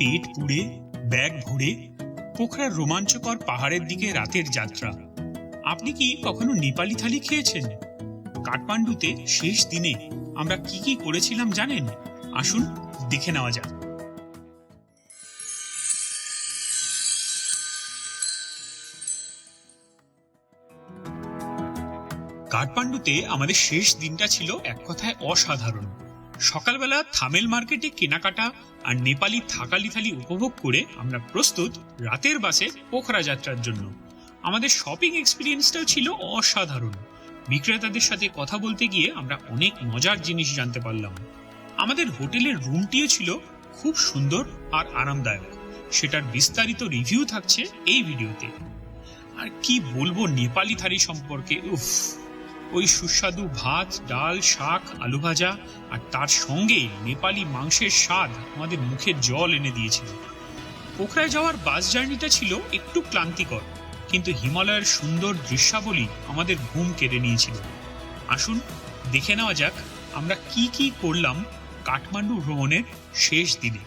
পেট পুড়ে, ব্যাগ ভরে, পোখরার রোমাঞ্চকর পাহাড়ের দিকে রাতের যাত্রা। আপনি কি কখনো নেপালি থালি খেয়েছেন? কাঠমান্ডুতে শেষ দিনে আমরা কি কি করেছিলাম জানেন? আসুন, দেখে নেওয়া যাক। কাঠমান্ডুতে আমাদের শেষ দিনটা ছিল এক কথায় অসাধারণ। সকালবেলা থামেল মার্কেটে কেনাকাটা আর নেপালি থাকালি থালি উপভোগ করে আমরা প্রস্তুত রাতের বাসে পোখরা যাত্রার জন্য। আমাদের শপিং এক্সপিরিয়েন্সটাও ছিল অসাধারণ। বিক্রেতাদের সাথে কথা বলতে গিয়ে আমরা অনেক মজার জিনিস জানতে পারলাম। আমাদের হোটেলের রুমটিও ছিল খুব সুন্দর আর আরামদায়ক। সেটার বিস্তারিত রিভিউ থাকছে এই ভিডিওতে। আর কি বলব নেপালি থালি সম্পর্কে? উফ! ওই সুস্বাদু ভাত, ডাল, শাক, আলু ভাজা, আর তার সঙ্গে নেপালি মাংসের স্বাদ আমাদের মুখে জল এনে দিয়েছিল। পোখরায় যাওয়ার বাস জার্নিটা ছিল একটু ক্লান্তিকর, কিন্তু হিমালয়ের সুন্দর দৃশ্যাবলী আমাদের ঘুম কেড়ে নিয়েছিল। আসুন, দেখে নেওয়া যাক আমরা কি কি করলাম কাঠমান্ডু ভ্রমণের শেষ দিনে।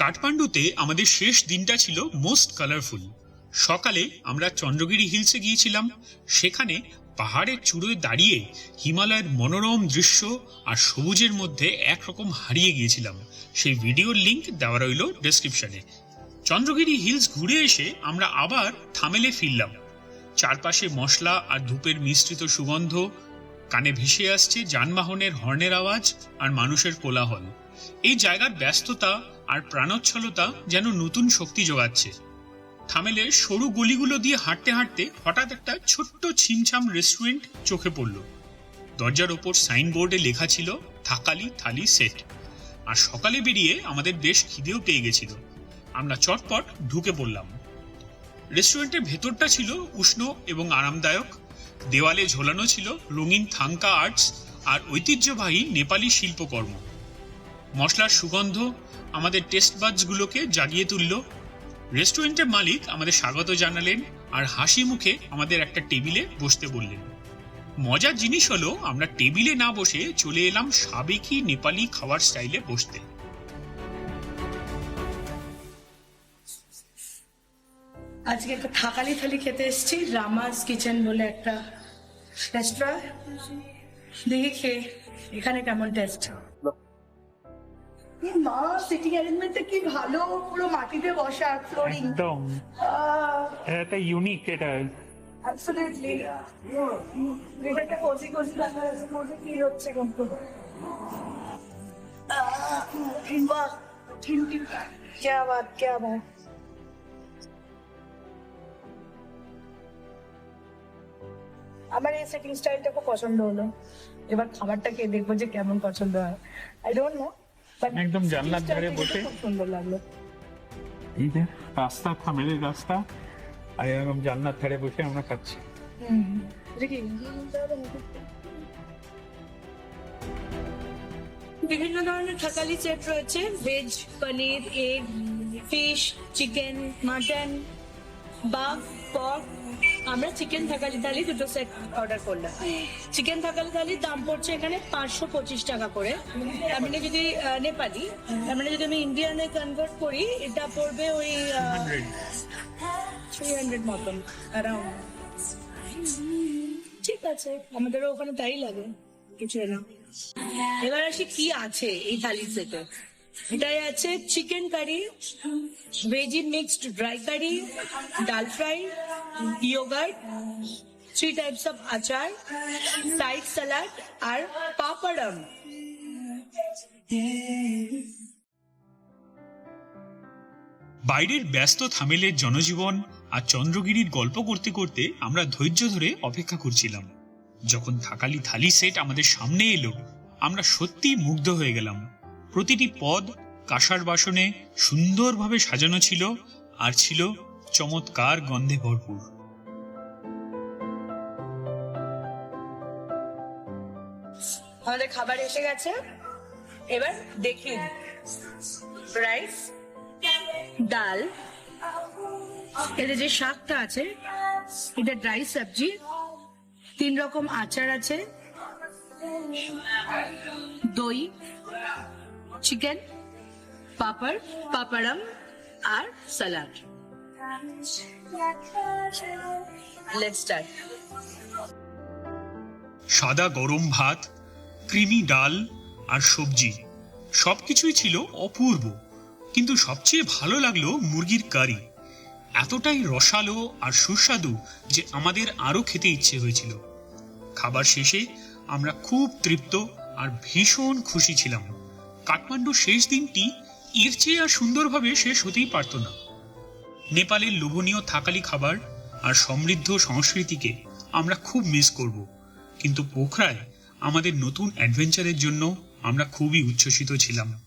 কাঠমান্ডুতে আমাদের শেষ দিনটা ছিল মোস্ট কালারফুল সকালে আমরা চন্দ্রগিরি হিলসে গিয়েছিলাম। সেখানে পাহাড়ের চূড়োয় দাঁড়িয়ে হিমালয়ের মনোরম দৃশ্য আর সবুজের মধ্যে একরকম হারিয়ে গিয়েছিলাম। সেই ভিডিওর লিংক দেওয়া রইল ডেসক্রিপশনে চন্দ্রগিরি হিলস ঘুরে এসে আমরা আবার থামেলে ফিরলাম। চারপাশে মশলা আর ধূপের মিশ্রিত সুগন্ধ, কানে ভেসে আসছে যানবাহনের হর্নের আওয়াজ আর মানুষের কোলাহল। এই জায়গার ব্যস্ততা আর প্রাণোচ্ছলতা যেন নতুন শক্তি যোগাচ্ছে। থামেলে সরু গলিগুলো দিয়ে হাঁটতে হাঁটতে হঠাৎ একটা ছোট্ট ছিমছাম রেস্টুরেন্ট চোখে পড়ল। দরজার ওপর সাইনবোর্ডে লেখা ছিল, থাকালি থালি সেট। আর সকালে বেরিয়ে আমাদের বেশ খিদেও পেয়ে গেছিল। আমরা চটপট ঢুকে পড়লাম। রেস্টুরেন্টের ভেতরটা ছিল উষ্ণ এবং আরামদায়ক। দেওয়ালে ঝোলানো ছিল রঙিন থাঙ্কা আর্টস আর ঐতিহ্যবাহী নেপালি শিল্পকর্ম। মশলার সুগন্ধ আমাদের টেস্ট বাজগুলোকে জাগিয়ে তুলল। রেস্টুরেন্টের মালিক আমাদের স্বাগত জানালেন আর হাসি মুখে আমাদের একটা টেবিলে বসতে বললেন। মজার জিনিস হলো আমরা টেবিলে না বসে চলে এলাম সাবেকি নেপালি খাওয়ার স্টাইলে বসতে। আজকে একটা থাকালি থালি খেতে এসেছি রামাজ কিচেন বলে একটা রেস্টুরেন্ট দেখি খেয়ে, এখানে কেমন টেস্ট মা সিটিং অ্যারেঞ্জমেন্টটা কি ভালো পুরো মাটিতে বসা ফ্লোরিং একদম এটা ইউনিক এটা অ্যাবসলিউটলি এটা একটা কোজি কোজি লাগা আছে কোজি কি হচ্ছে কিন্তু বাহ টিম টিম क्या बात क्या बात আমার এই সেটিং স্টাইলটা খুব পছন্দ হলো এবার খাবারটা খেয়ে দেখবো যে কেমন পছন্দ হয় আই ডোন্ট নো একদম জানলার ধারে বসে। খুব সুন্দর লাগল এই যে রাস্তা থামেলের রাস্তা আর এরকম জানলার ধারে বসে আমরা খাচ্ছি। হুম এটা কি বিভিন্ন ধরনের থাকালি সেট রয়েছে। Veg paneer egg fish chicken mutton buff pork আমরা চিকেন থাকালি থালি দুটো সেট অর্ডার করলাম। চিকেন থাকালি থালির দাম পড়ছে এখানে পাঁচশো পঁচিশ টাকা করে। তার মানে যদি নেপালি, তার মানে যদি আমি ইন্ডিয়ানে কনভার্ট করি, এটা পড়বে ওই থ্রি হান্ড্রেড মতন অ্যারাউন্ড ঠিক আছে, আমাদেরও ওখানে তাই লাগে কিছু না। এবার আসি কি আছে এই থালি সেটে এটাই আছে chicken curry veggie mixed dry curry dal fry yoghurt three types of achar side salad আর পাপড়ম বাইরের ব্যস্ত থামেলের জনজীবন আর চন্দ্রগিরির গল্প করতে করতে আমরা ধৈর্য ধরে অপেক্ষা করছিলাম। যখন থাকালি থালি সেট আমাদের সামনে এলো, আমরা সত্যি মুগ্ধ হয়ে গেলাম। প্রতিটি পদ কাঁসার বাসনে সুন্দরভাবে সাজানো ছিল আর ছিল চমৎকার গন্ধে ভরপুর। আমাদের খাবার এসে গেছে। এবার দেখি। রাইস, ডাল, এতে যে শাকটা আছে, এটা ড্রাই সবজি, তিন রকম আচার আছে, দই চিকেন, পাপড়, পাপড়ম আর স্টার্ট সাদা গরম ভাত, ক্রিমি ডাল আর সবজি, সবকিছুই ছিল অপূর্ব, কিন্তু সবচেয়ে ভালো লাগল মুরগির কারি। এতটাই রসালো আর সুস্বাদু যে আমাদের আরও খেতে ইচ্ছে হয়েছিল। খাবার শেষে আমরা খুব তৃপ্ত আর ভীষণ খুশি ছিলাম। কাঠমান্ডুর শেষ দিনটি এর চেয়ে আর সুন্দরভাবে শেষ হতেই পারত না। নেপালের লোভনীয় থাকালি খাবার আর সমৃদ্ধ সংস্কৃতিকে আমরা খুব মিস করব। কিন্তু পোখরায় আমাদের নতুন অ্যাডভেঞ্চারের জন্য আমরা খুবই উচ্ছ্বসিত ছিলাম।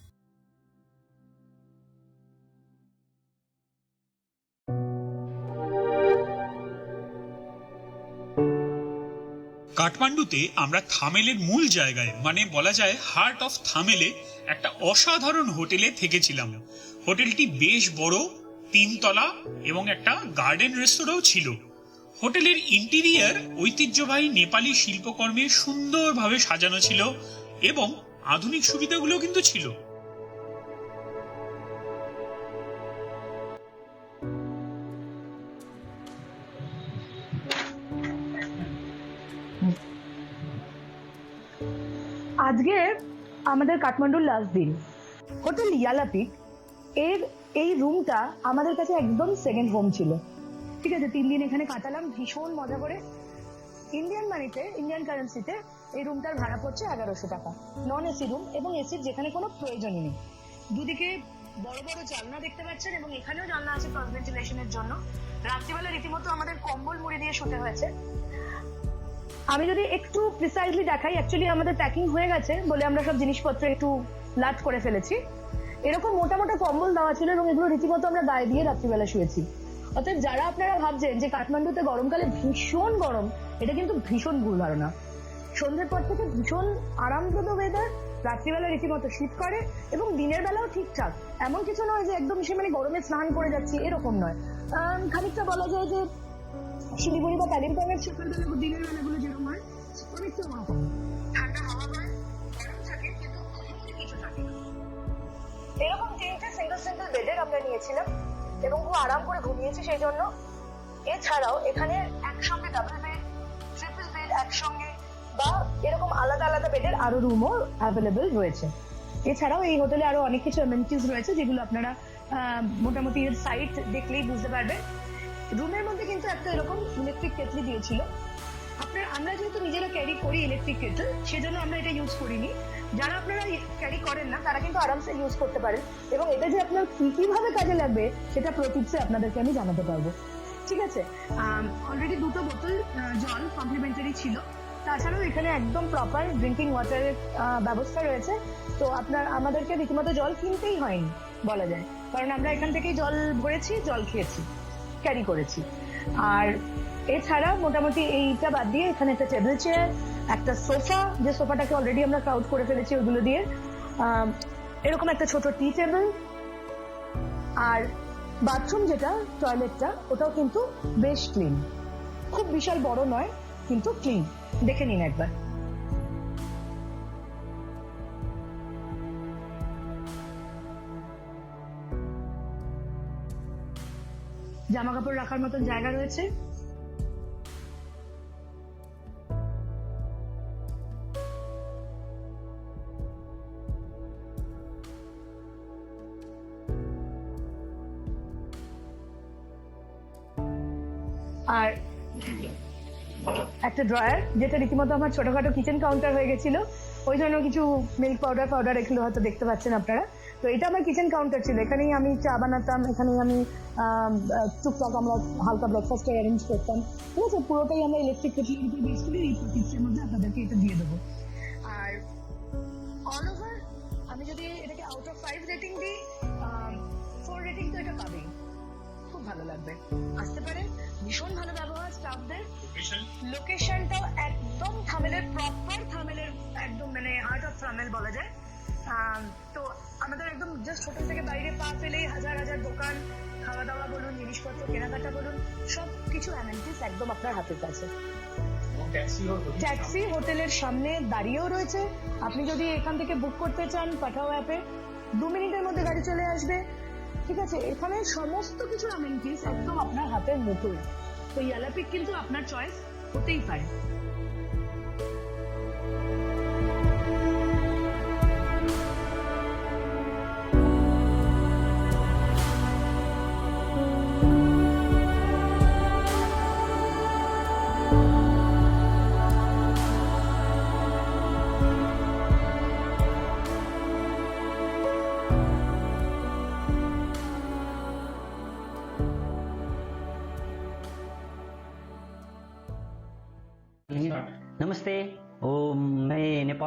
কাঠমান্ডুতে আমরা থামেলের মূল জায়গায় মানে বলা যায় হার্ট অফ থামেলে একটা অসাধারণ হোটেলে থেকেছিলাম। হোটেলটি বেশ বড়, তিনতলা এবং একটা গার্ডেন রেস্তোরাঁও ছিল। হোটেলের ইন্টেরিয়ার ঐতিহ্যবাহী নেপালি শিল্পকর্মে সুন্দরভাবে সাজানো ছিল এবং আধুনিক সুবিধাগুলো কিন্তু ছিল। আজকে আমাদের কাঠমান্ডুর লাস্ট দিন। হোটেল ইয়ালাপিক, এর এই রুমটা আমাদের কাছে একদম সেকেন্ড হোম ছিল। ঠিক আছে, তিন দিন এখানে কাটালাম, ভীষণ মজা করে। ইন্ডিয়ান মানিতে ইন্ডিয়ান কারেন্সিতে এই রুমটার ভাড়া পড়ছে এগারোশো টাকা। নন এসি রুম এবং এসির যেখানে কোনো প্রয়োজনই নেই। দুদিকে বড় বড় জানলা দেখতে পাচ্ছেন এবং এখানেও জানলা আছে ক্রস ভেন্টিলেশনের জন্য। রাত্রিবেলা রীতিমতো আমাদের কম্বল মুড়ি দিয়ে শুতে হয়েছে। আমি যদি একটু প্রিসাইজলি দেখাই অ্যাকচুয়ালি আমাদের প্যাকিং হয়ে গেছে বলে আমরা সব জিনিসপত্র একটু লাট করে ফেলেছি। এরকম মোটা মোটা কম্বল দেওয়া ছিল এবং এগুলো রীতিমতো আমরা গায়ে দিয়ে রাত্রিবেলা শুয়েছি। অর্থাৎ যারা আপনারা ভাবছেন যে কাঠমান্ডুতে গরমকালে ভীষণ গরম, এটা কিন্তু ভীষণ ভুল ধারণা। সন্ধ্যের পর থেকে ভীষণ আরামপ্রদ ওয়েদার রাত্রিবেলা রীতিমতো শীত করে এবং দিনের বেলাও ঠিকঠাক। এমন কিছু নয় যে একদম সে মানে গরমে স্নান করে যাচ্ছি, এরকম নয়। খানিকটা বলা যায় যে শিলিগুড়ি বা কালিম্পংয়ের সকালবেলা দিনের বেলাগুলো যেরকম হয় অনেকটা এরকম তিনটে বেডের আমরা নিয়েছিলাম, এবং খুব আরাম করে ঘুমিয়েছি সেই জন্য। এছাড়াও এখানে একসঙ্গে ডাবল বেড ট্রিপল বেড একসঙ্গে, বা এরকম আলাদা আলাদা বেডের আরও রুমও অ্যাভেলেবেল রয়েছে। এছাড়াও এই হোটেলে আরও অনেক কিছু অ্যামেনিটিস রয়েছে, যেগুলো আপনারা মোটামুটি সাইট দেখলেই বুঝতে পারবেন। রুমের কিন্তু একটা এরকম ইলেকট্রিক কেটলি দিয়েছিল। আপনার, আমরা যেহেতু নিজেরা ক্যারি করি ইলেকট্রিক কেটল সেজন্য আমরা এটা ইউজ করিনি। যারা আপনারা ক্যারি করেন না, তারা কিন্তু আরামসে ইউজ করতে পারেন। এবং এটা যে আপনার কি, কীভাবে কাজে লাগবে, সেটা প্রতীকসে আপনাদেরকে আমি জানাতে পারব। ঠিক আছে? অলরেডি দুটো বোতল জল কমপ্লিমেন্টারি ছিল। তাছাড়াও এখানে একদম প্রপার ড্রিঙ্কিং ওয়াটারের ব্যবস্থা রয়েছে। তো আপনার, আমাদেরকে রীতিমতো জল কিনতেই হয়নি, বলা যায়। কারণ আমরা এখান থেকেই জল ভরেছি, জল খেয়েছি ক্যারি করেছি। আর এছাড়া মোটামুটি এইটা বাদ দিয়ে এখানে একটা টেবিল চেয়ার একটা সোফা যে সোফাটাকে অলরেডি আমরা ক্রাউড করে ফেলেছি ওগুলো দিয়ে। এরকম একটা ছোট টি টেবিল আর বাথরুম যেটা টয়লেটটা ওটাও কিন্তু বেশ ক্লিন খুব বিশাল বড় নয়, কিন্তু ক্লিন দেখে নিন একবার। জামা কাপড় রাখার মতন জায়গা রয়েছে? আর একটা ড্রয়ার, যেটা রীতিমতো আমার ছোটখাটো কিচেন কাউন্টার হয়ে গেছিল। ওই জন্য কিছু মিল্ক পাউডার পাউডার এগুলো হয়তো দেখতে পাচ্ছেন আপনারা। তো এটা আমার কিচেন কাউন্টার ছিল। এখানেই আমি চা বানাতাম এখানেই আমি টুকটাক আমরা হালকা ব্রেকফাস্ট অ্যারেঞ্জ করতাম। ঠিক আছে? পুরোটাই আমরা ইলেকট্রিক কেটলির উপর বেস করে এই টিপসের মধ্যে আপনাদেরকে এটা দিয়ে দেবো। আর অল ওভার আমি যদি এটাকে আউট অফ ফাইভ রেটিং দিই ফোর রেটিং তো এটা পাবেই। খুব ভালো লাগবে। আসতে পারেন ভীষণ ভালো ব্যবহার স্টাফদের লোকেশনটাও একদম থামেলের প্রপার থামেলের একদম মানে হার্ট অফ থামেল বলা যায়। তো আমাদের একদম জাস্ট হোটেল থেকে বাইরে পা ফেলেই হাজার হাজার দোকান খাওয়া দাওয়া বলুন জিনিসপত্র কেনাকাটা বলুন সব কিছু অ্যামেন্টিস একদম আপনার হাতের কাছে। ট্যাক্সি হোটেলের সামনে। দাঁড়িয়েও রয়েছে। আপনি যদি এখান থেকে বুক করতে চান পাঠাও অ্যাপে দু মিনিটের মধ্যে গাড়ি চলে আসবে। ঠিক আছে এখানে সমস্ত কিছু অ্যামেনিটিস একদম আপনার হাতের মুঠোয়। তো ইয়ালাপিক কিন্তু আপনার চয়েস হতেই পারে।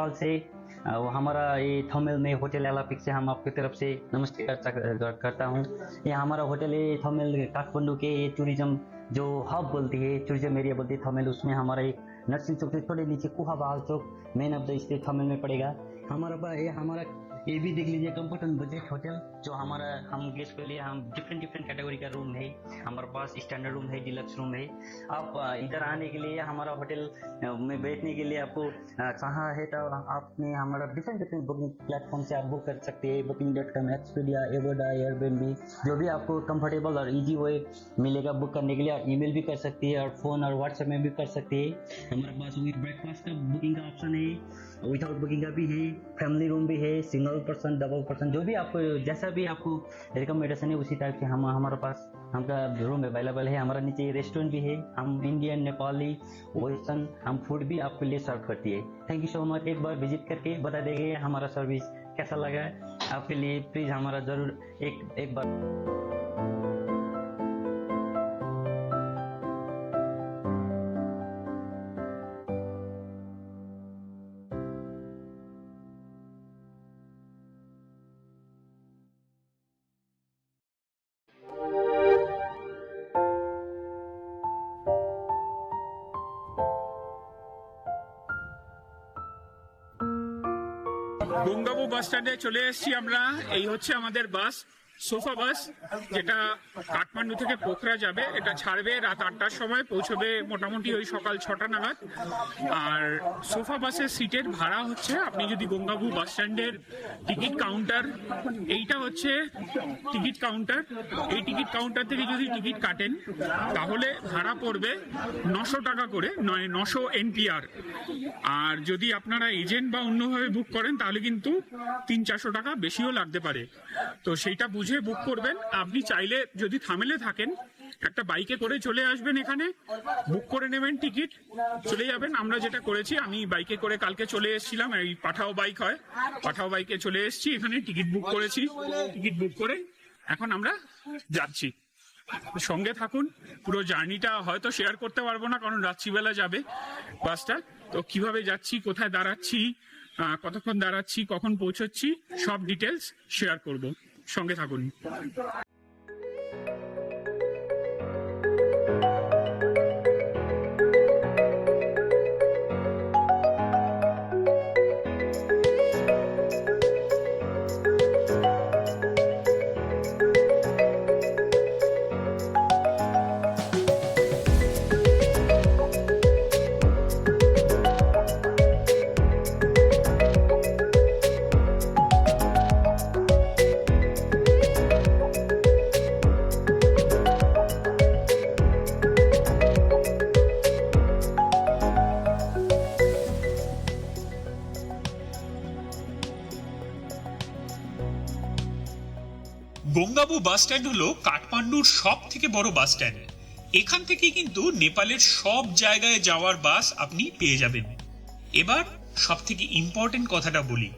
नेपाल से हमारा ये थमेल में होटल एलापिक से हम आपकी तरफ़ से नमस्ते कर, कर, करता हूँ। ये हमारा होटल है थमेल काठमांडू के ये टूरिज़्म जो हब बोलती है टूरिज़्म एरिया बोलती है थमेल उसमें हमारा एक नरसिंह चौक से थोड़े नीचे कुहा बहाल चौक main of the state Thamel में पड़ेगा। हमारा ये हमारा ये भी देख लीजिए कंफर्ट एंड बजट होटल जो हमारा, हम गेस्ट के लिए, हम डिफरेंट डिफरेंट कैटेगरी का रूम है। हमारे पास स्टैंडर्ड रूम है डिलक्स रूम है। आप इधर आने के लिए, हमारा होटल में बैठने के लिए आपको चाहा है तो आपने हमारा डिफरेंट डिफरेंट बुकिंग प्लेटफॉर्म से आप बुक कर सकते हैं। Booking dot com Expedia Agoda Airbnb जो भी आपको कंफर्टेबल और इजी वे मिलेगा बुक करने के लिए, आप ईमेल भी कर सकती है और फ़ोन और व्हाट्सएप में भी कर सकती है। हमारे पास विद ब्रेकफास्ट का बुकिंग का ऑप्शन है विदाउट बुकिंग का भी है फैमिली रूम भी है सिंगल पर्सन डबल पर्सन जो भी आपको, जैसा भी आपको रिकमेंडेशन है, उसी टाइप के हम, हमारे पास, हमका रूम अवेलेबल है, हमारा नीचे रेस्टोरेंट भी है, हम इंडियन नेपाली वेस्टर्न हम फ़ूड भी आपके लिए सर्व करती है। थैंक यू सो मच एक बार विज़िट करके बता देंगे हमारा सर्विस कैसा लगा। आपके लिए प्लीज़ हमारा ज़रूर एक एक बार গঙ্গাবু বাস স্ট্যান্ডে চলে এসেছি আমরা। এই হচ্ছে আমাদের বাস। সোফা বাস যেটা কাঠমান্ডু থেকে পোখরা যাবে, এটা ছাড়বে রাত আটটার সময়, পৌঁছবে মোটামুটি ওই সকাল ছটা নাগাদ। আর সোফা বাসের সিটের ভাড়া হচ্ছে, আপনি যদি গঙ্গাবু বাস স্ট্যান্ডের টিকিট কাউন্টার এইটা হচ্ছে টিকিট কাউন্টার এই টিকিট কাউন্টার থেকে যদি টিকিট কাটেন, তাহলে ভাড়া পড়বে নশো টাকা করে, নয়, নশো এনপিআর আর যদি আপনারা এজেন্ট বা অন্যভাবে বুক করেন, তাহলে কিন্তু তিন, চারশো টাকা বেশিও লাগতে পারে। তো সেইটা বুঝে বুক করবেন। আপনি চাইলে যদি থামেলে থাকেন, একটা বাইকে করে চলে আসবেন এখানে বুক করে নেবেন টিকিট চলে যাবেন। আমরা যেটা করেছি, আমি বাইকে করে কালকে চলে এসেছিলাম, এই পাঠাও বাইক হয়। পাঠাও বাইকে চলে এসেছি, এখানে টিকিট বুক করেছি। টিকিট বুক করে এখন আমরা যাচ্ছি। সঙ্গে থাকুন, পুরো জার্নিটা হয়তো শেয়ার করতে পারব না, কারণ রাত্রিবেলা যাবে বাসটা। তো কীভাবে যাচ্ছি, কোথায় দাঁড়াচ্ছি কতক্ষণ দাঁড়াচ্ছি, কখন পৌঁছচ্ছি, সব ডিটেলস শেয়ার করব। সঙ্গে থাকুন। গঙ্গাবু বাস স্ট্যান্ড হলো কাঠমান্ডুর সব থেকে বড় বাস স্ট্যান্ড। এখান থেকে কিন্তু নেপালের সব জায়গায় যাওয়ার বাস আপনি পেয়ে যাবেন। এবার সব থেকে ইম্পর্টেন্ট কথাটা বলি।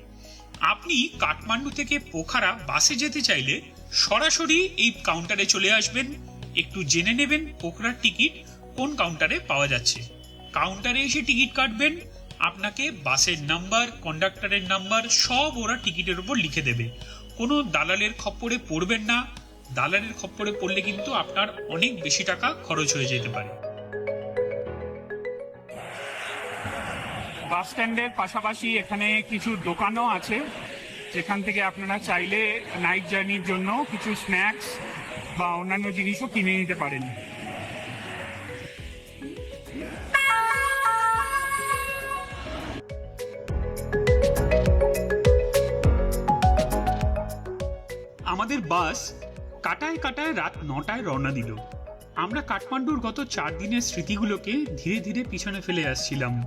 আপনি কাঠমান্ডু থেকে পোখারা বাসে যেতে চাইলে সরাসরি এই কাউন্টারে চলে আসবেন। একটু জেনে নেবেন পোখরার টিকিট কোন কাউন্টারে পাওয়া যাচ্ছে। কাউন্টারে এসে টিকিট কাটবেন, আপনাকে বাসের নাম্বার কন্ডাক্টরের নাম্বার সব ওরা টিকিটের উপর লিখে দেবে। কোনো দালালের খপ্পরে পড়বেন না। দালালের খপ্পরে পড়লে কিন্তু আপনার অনেক বেশি টাকা খরচ হয়ে যেতে পারে। বাস স্ট্যান্ডের পাশাপাশি এখানে কিছু দোকানও আছে। যেখান থেকে আপনারা চাইলে নাইট জার্নির জন্য কিছু স্ন্যাক্স বা অন্যান্য জিনিসও কিনে নিতে পারেন। বাস কাটায় কাটায় রাত নটায় রওনা দিল। আমরা কাঠমান্ডুর গত চার দিনের স্মৃতিগুলোকে ধীরে ধীরে পিছনে ফেলে আসছিলাম।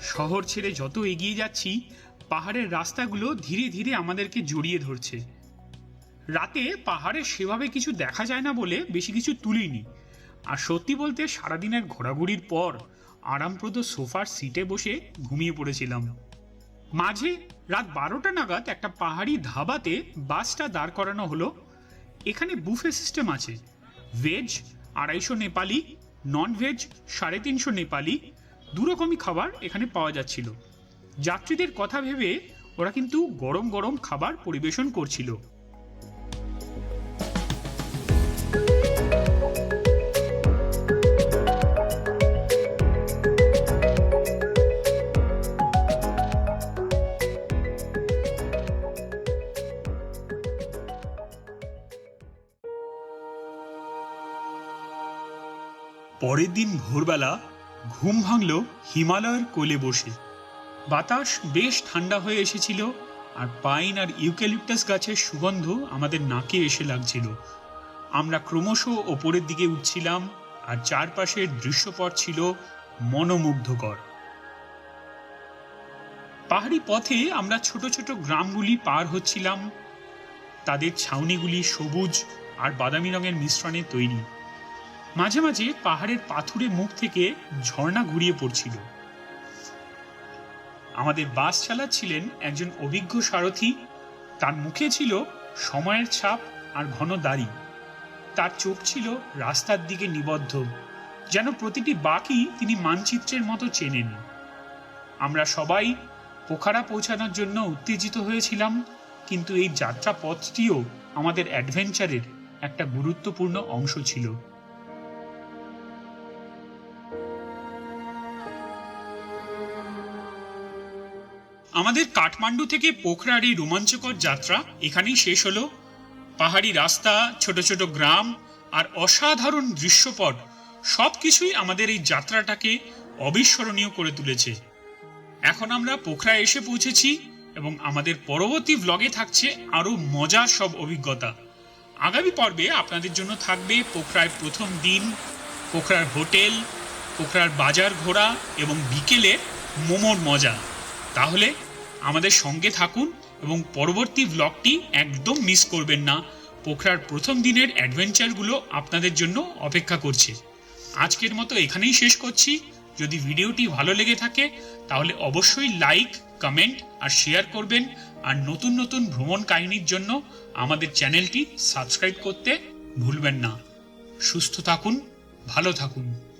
শহর ছেড়ে যত এগিয়ে যাচ্ছি, পাহাড়ের রাস্তাগুলো ধীরে ধীরে আমাদেরকে জড়িয়ে ধরছে। রাতে পাহাড়ে সেভাবে কিছু দেখা যায় না বলে বেশি কিছু তুলিনি। আর সত্যি বলতে সারাদিনের ঘোরাঘুরির পর আরামপ্রদ সোফার সিটে বসে ঘুমিয়ে পড়েছিলাম। মাঝে রাত বারোটা নাগাদ একটা পাহাড়ি ধাবাতে বাসটা দাঁড় করানো হলো। এখানে বুফে সিস্টেম আছে। ভেজ আড়াইশো নেপালি নন ভেজ সাড়ে তিনশো নেপালি দুরকমই খাবার এখানে পাওয়া যাচ্ছিল। যাত্রীদের কথা ভেবে ওরা কিন্তু গরম গরম খাবার পরিবেশন করছিল। পরের দিন ভোরবেলা ঘুম ভাঙল হিমালয়ের কোলে বসে। বাতাস বেশ ঠান্ডা হয়ে এসেছিল আর পাইন আর ইউক্যালিপটাস গাছের সুগন্ধ আমাদের নাকে এসে লাগছিল। আমরা ক্রমশ ওপরের দিকে উঠছিলাম আর চারপাশের দৃশ্যপট ছিল মনোমুগ্ধকর। পাহাড়ি পথে আমরা ছোট ছোট গ্রামগুলি পার হচ্ছিলাম। তাদের ছাউনিগুলি সবুজ আর বাদামি রঙের মিশ্রণে তৈরি। মাঝে মাঝে পাহাড়ের পাথুরে মুখ থেকে ঝর্ণা ঘুরিয়ে পড়ছিল। আমাদের বাস চালাচ্ছিলেন একজন অভিজ্ঞ সারথি। তার মুখে ছিল সময়ের ছাপ আর ঘন দাড়ি। তার চোখ ছিল রাস্তার দিকে নিবদ্ধ, যেন প্রতিটি বাকি তিনি মানচিত্রের মতো চেনেন। আমরা সবাই পোখারা পৌঁছানোর জন্য উত্তেজিত হয়েছিলাম, কিন্তু এই যাত্রা পথটিও আমাদের অ্যাডভেঞ্চারের একটা গুরুত্বপূর্ণ অংশ ছিল। আমাদের কাঠমান্ডু থেকে পোখরার এই রোমাঞ্চকর যাত্রা এখানেই শেষ হলো। পাহাড়ি রাস্তা, ছোট ছোট গ্রাম আর অসাধারণ দৃশ্যপট সব কিছুই আমাদের এই যাত্রাটাকে অবিস্মরণীয় করে তুলেছে। এখন আমরা পোখরা এসে পৌঁছেছি এবং আমাদের পরবর্তী ব্লগে থাকছে আরও মজার সব অভিজ্ঞতা। আগামী পর্বে আপনাদের জন্য থাকবে পোখরায় প্রথম দিন, পোখরার হোটেল, পোখরার বাজার ঘোরা এবং বিকেলে মোমোর মজা। তাহলে আমাদের সঙ্গে থাকুন এবং পরবর্তী ব্লগটি একদম মিস করবেন না। পোখরার প্রথম দিনের অ্যাডভেঞ্চারগুলো আপনাদের জন্য অপেক্ষা করছে। আজকের মতো এখানেই শেষ করছি। যদি ভিডিওটি ভালো লেগে থাকে, তাহলে অবশ্যই লাইক কমেন্ট আর শেয়ার করবেন। আর নতুন নতুন ভ্রমণ কাহিনীর জন্য আমাদের চ্যানেলটি সাবস্ক্রাইব করতে ভুলবেন না। সুস্থ থাকুন, ভালো থাকুন।